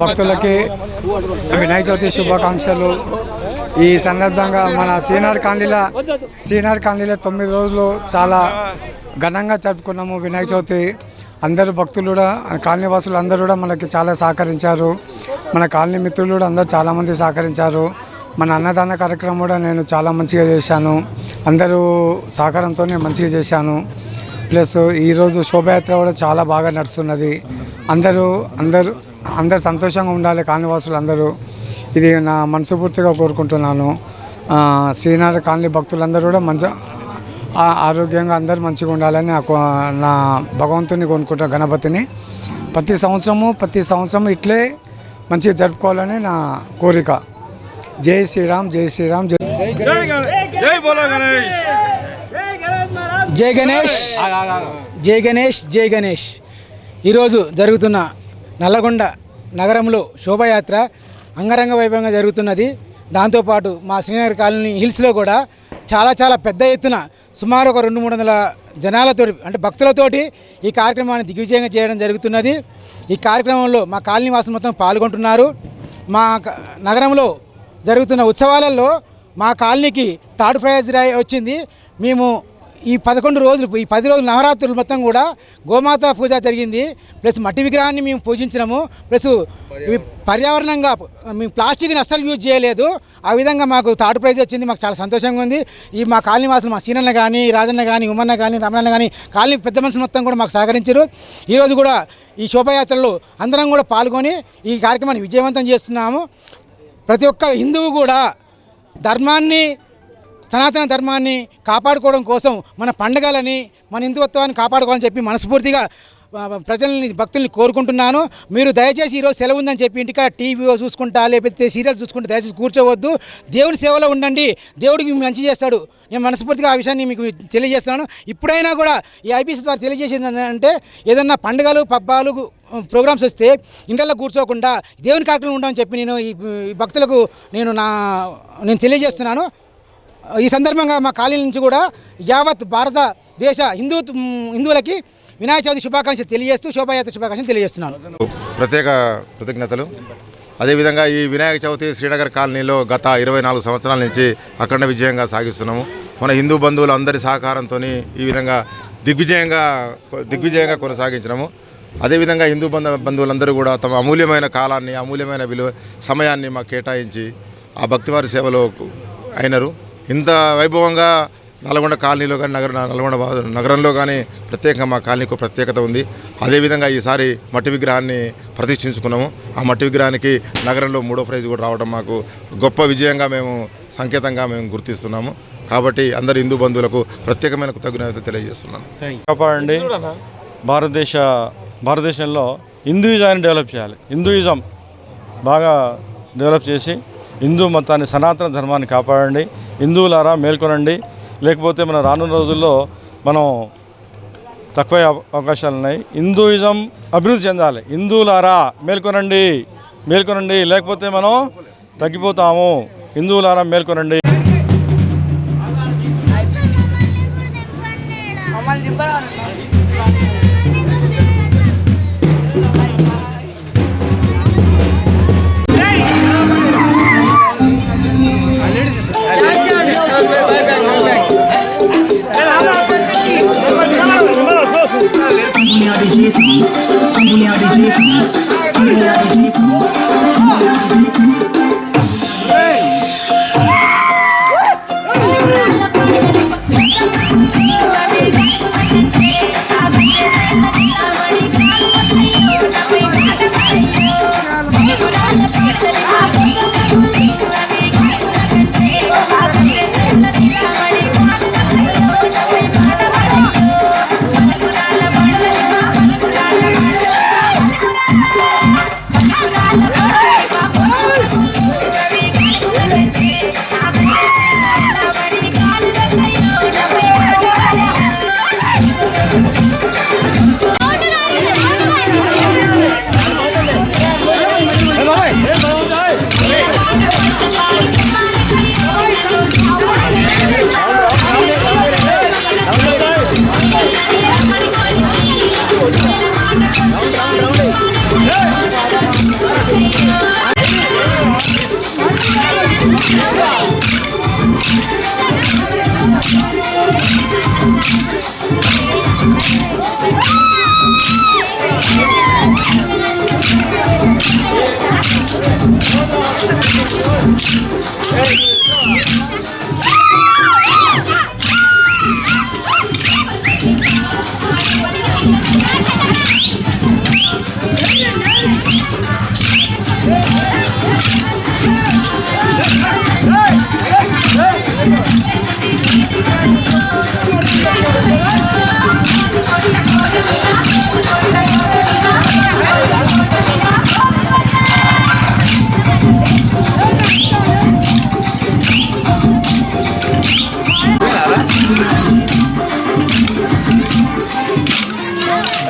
భక్తులకి వినాయక చవితి శుభాకాంక్షలు. ఈ సందర్భంగా మన సీనార్ కాండీల సీనార్ కాండీలో తొమ్మిది రోజులు చాలా ఘనంగా జరుపుకున్నాము వినాయక చవితి. అందరు భక్తులు కూడా కాలనీ వాసులు అందరూ కూడా మనకి చాలా సహకరించారు. మన కాలనీ మిత్రులు కూడా అందరూ చాలామంది సహకరించారు. మన అన్నదాన కార్యక్రమం కూడా నేను చాలా మంచిగా చేశాను. అందరూ సహకారంతో మంచిగా చేశాను. ప్లస్ ఈరోజు శోభయాత్ర కూడా చాలా బాగా నడుస్తున్నది. అందరూ అందరూ అందరు సంతోషంగా ఉండాలి కాలనీవాసులు అందరూ ఇది నా మనస్ఫూర్తిగా కోరుకుంటున్నాను. ఆ, శ్రీనాథ కాలనీ భక్తులందరూ కూడా మంచి ఆ- ఆరోగ్యంగా అందరూ మంచిగా ఉండాలని నాకు నా భగవంతుని కొనుక్కుంటా గణపతిని. ప్రతి సంవత్సరము ప్రతి సంవత్సరం ఇట్లే మంచిగా జరుపుకోవాలని నా కోరిక. జై శ్రీరామ్ జై శ్రీరామ్ జై జై గణేష్. జై గణేష్ జై గణేష్. ఈరోజు జరుగుతున్న నల్లగొండ నగరంలో శోభాయాత్ర అంగరంగ వైభవంగా జరుగుతున్నది. దాంతోపాటు మా శ్రీనగర్ కాలనీ హిల్స్లో కూడా చాలా చాలా పెద్ద ఎత్తున సుమారు ఒక రెండు మూడు వందల జనాలతో అంటే భక్తులతోటి ఈ కార్యక్రమాన్ని దిగ్విజయంగా చేయడం జరుగుతున్నది. ఈ కార్యక్రమంలో మా కాలనీ వాసులు మొత్తం పాల్గొంటున్నారు. మా నగరంలో జరుగుతున్న ఉత్సవాలలో మా కాలనీకి థర్డ్ ప్రైజ్ వచ్చింది. మేము ఈ పదకొండు రోజులు ఈ పది రోజులు నవరాత్రులు మొత్తం కూడా గోమాత పూజ జరిగింది. ప్లస్ మట్టి విగ్రహాన్ని మేము పూజించినాము. ప్లస్ పర్యావరణంగా మేము ప్లాస్టిక్ని అస్సలు యూజ్ చేయలేదు. ఆ విధంగా మాకు థర్డ్ ప్రైజ్ వచ్చింది. మాకు చాలా సంతోషంగా ఉంది. ఈ మా కాలనీ వాసులు మా సీనన్న కానీ రాజన్న కానీ ఉమ్మన్న కానీ రమణన్న కానీ కాలనీ పెద్ద మనుషులు మొత్తం కూడా మాకు సహకరించారు. ఈరోజు కూడా ఈ శోభాయాత్రలో అందరం కూడా పాల్గొని ఈ కార్యక్రమాన్ని విజయవంతం చేస్తున్నాము. ప్రతి ఒక్క హిందువు కూడా ధర్మాన్ని సనాతన ధర్మాన్ని కాపాడుకోవడం కోసం మన పండగలని మన హిందుత్వాన్ని కాపాడుకోవాలని చెప్పి మనస్ఫూర్తిగా ప్రజల్ని భక్తుల్ని కోరుకుంటున్నాను. మీరు దయచేసి ఈరోజు సెలవు ఉందని చెప్పి ఇంటికా టీవీ చూసుకుంటా లేకపోతే సీరియల్ చూసుకుంటా దయచేసి కూర్చోవద్దు. దేవుడి సేవలో ఉండండి. దేవుడికి మీకు మంచి చేస్తాడు. నేను మనస్ఫూర్తిగా ఆ విషయాన్ని మీకు తెలియజేస్తున్నాను. ఇప్పుడైనా కూడా ఈ ఐపీసీ ద్వారా తెలియజేసింది అంటే ఏదన్నా పండుగలు పబ్బాలు ప్రోగ్రామ్స్ వస్తే ఇంట్లో కూర్చోకుండా దేవుని కార్యక్రమం ఉండమని చెప్పి నేను ఈ భక్తులకు నేను నా నేను తెలియజేస్తున్నాను. ఈ సందర్భంగా మా కాలనీ నుంచి కూడా యావత్ భారతదేశ హిందూ హిందువులకి వినాయక చవితి శుభాకాంక్షలు తెలియజేస్తూ శోభాయాత్ర శుభాకాంక్షలు తెలియజేస్తున్నాను. ప్రత్యేక కృతజ్ఞతలు. అదేవిధంగా ఈ వినాయక చవితి శ్రీనగర్ కాలనీలో గత ఇరవై నాలుగు సంవత్సరాల నుంచి అఖండ విజయంగా సాగిస్తున్నాము. మన హిందూ బంధువులు అందరి సహకారంతో ఈ విధంగా దిగ్విజయంగా దిగ్విజయంగా కొనసాగించినాము. అదేవిధంగా హిందూ బంధు బంధువులందరూ కూడా తమ అమూల్యమైన కాలాన్ని అమూల్యమైన విలువ సమయాన్ని మాకు కేటాయించి ఆ భక్తివారి సేవలో అయినారు. ఇంత వైభవంగా నల్గొండ కాలనీలో కానీ నగర నల్గొండ నగరంలో కానీ ప్రత్యేకంగా మా కాలనీకి ప్రత్యేకత ఉంది. అదేవిధంగా ఈసారి మట్టి విగ్రహాన్ని ప్రతిష్ఠించుకున్నాము. ఆ మట్టి విగ్రహానికి నగరంలో మూడో ప్రైజ్ కూడా రావడం మాకు గొప్ప విజయంగా మేము సంకేతంగా మేము గుర్తిస్తున్నాము. కాబట్టి అందరు హిందూ బంధువులకు ప్రత్యేకమైన కృతజ్ఞత తెలియజేస్తున్నాను. కాపాడండి. భారతదేశ భారతదేశంలో హిందూయిజాన్ని డెవలప్ చేయాలి. హిందూయిజం బాగా డెవలప్ చేసి హిందూ మతాన్ని సనాతన ధర్మాన్ని కాపాడండి హిందువులారా మేల్కొనండి. లేకపోతే మన రానున్న రోజుల్లో మనం తక్కువ అవకాశాలు ఉన్నాయి. హిందూయిజం అభివృద్ధి చెందాలి. హిందువులారా మేల్కొనండి మేల్కొనండి. లేకపోతే మనం తగ్గిపోతాము. హిందువులారా మేల్కొనండి.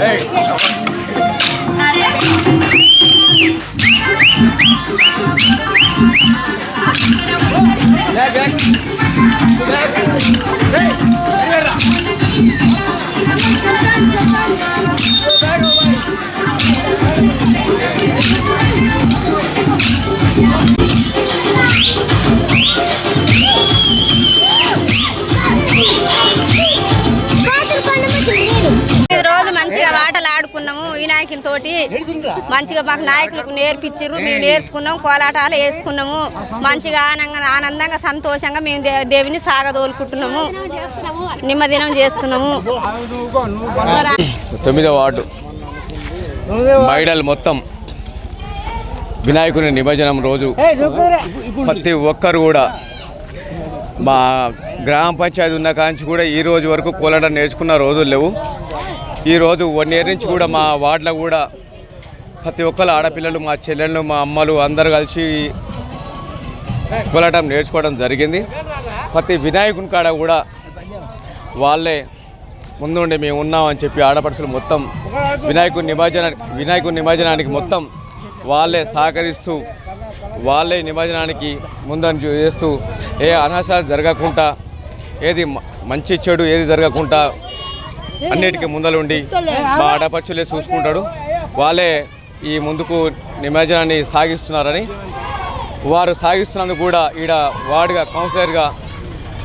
哎 మంచిగా మాకు నాయకులకు నేర్పించారు మేము నేర్చుకున్నాం కోలాటాలు వేసుకున్నాము. మంచిగా ఆనందంగా ఆనందంగా సంతోషంగా మేము దే- దేవిని సాగదోలుకుంటున్నాము. నిమ్మదినం చేస్తున్నాము. తొమ్మిదో వార్డు. మహిళలు మొత్తం వినాయకుని నిమజ్జనం రోజు ప్రతి ఒక్కరు కూడా మా గ్రామ పంచాయతీ ఉన్న కాంచి కూడా ఈ రోజు వరకు కోలాటం నేర్చుకున్న రోజులు లేవు. ఈరోజు వన్ ఇయర్ నుంచి కూడా మా వార్డులో కూడా ప్రతి ఒక్కరు ఆడపిల్లలు మా చెల్లెళ్ళు మా అమ్మలు అందరు కలిసి కొలటం నేర్చుకోవడం జరిగింది. ప్రతి వినాయకుని కాడ కూడా వాళ్ళే ముందుండి మేము ఉన్నామని చెప్పి ఆడపడుచులు మొత్తం వినాయకుడి నిమజ్జన వినాయకుడి నిమజ్జనానికి మొత్తం వాళ్ళే సహకరిస్తూ వాళ్ళే నిమజ్జనానికి ముందని చేస్తూ ఏ అనవసరాలు జరగకుండా ఏది మంచి చెడు ఏది జరగకుండా అన్నిటికీ ముందలుండి మా ఆడపడుచులే చూసుకుంటాడు. వాళ్ళే ఈ ముందుకు నిమజ్జనాన్ని సాగిస్తున్నారని వారు సాగిస్తున్నందుకు కూడా ఈడ వార్డుగా కౌన్సిలర్గా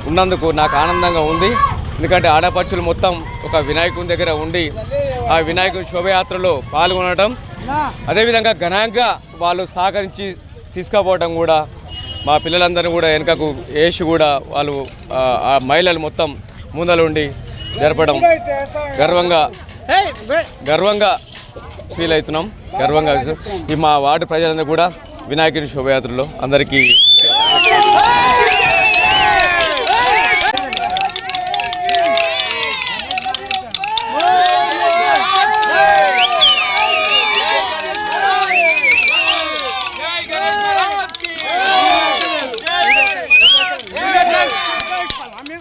ఉన్నందుకు నాకు ఆనందంగా ఉంది. ఎందుకంటే ఆడపడుచులు మొత్తం ఒక వినాయకుని దగ్గర ఉండి ఆ వినాయకుని శోభయాత్రలో పాల్గొనడం అదేవిధంగా ఘనంగా వాళ్ళు సహకరించి తీసుకుపోవడం కూడా మా పిల్లలందరినీ కూడా వెనుకకు వేసి కూడా వాళ్ళు ఆ, మహిళలు మొత్తం ముందలుండి జరపడం గర్వంగా గర్వంగా ఫీల్ అవుతున్నాం. గర్వంగా ఈ మా వార్డు ప్రజలందరూ కూడా వినాయకుని శోభయాత్రలో అందరికీ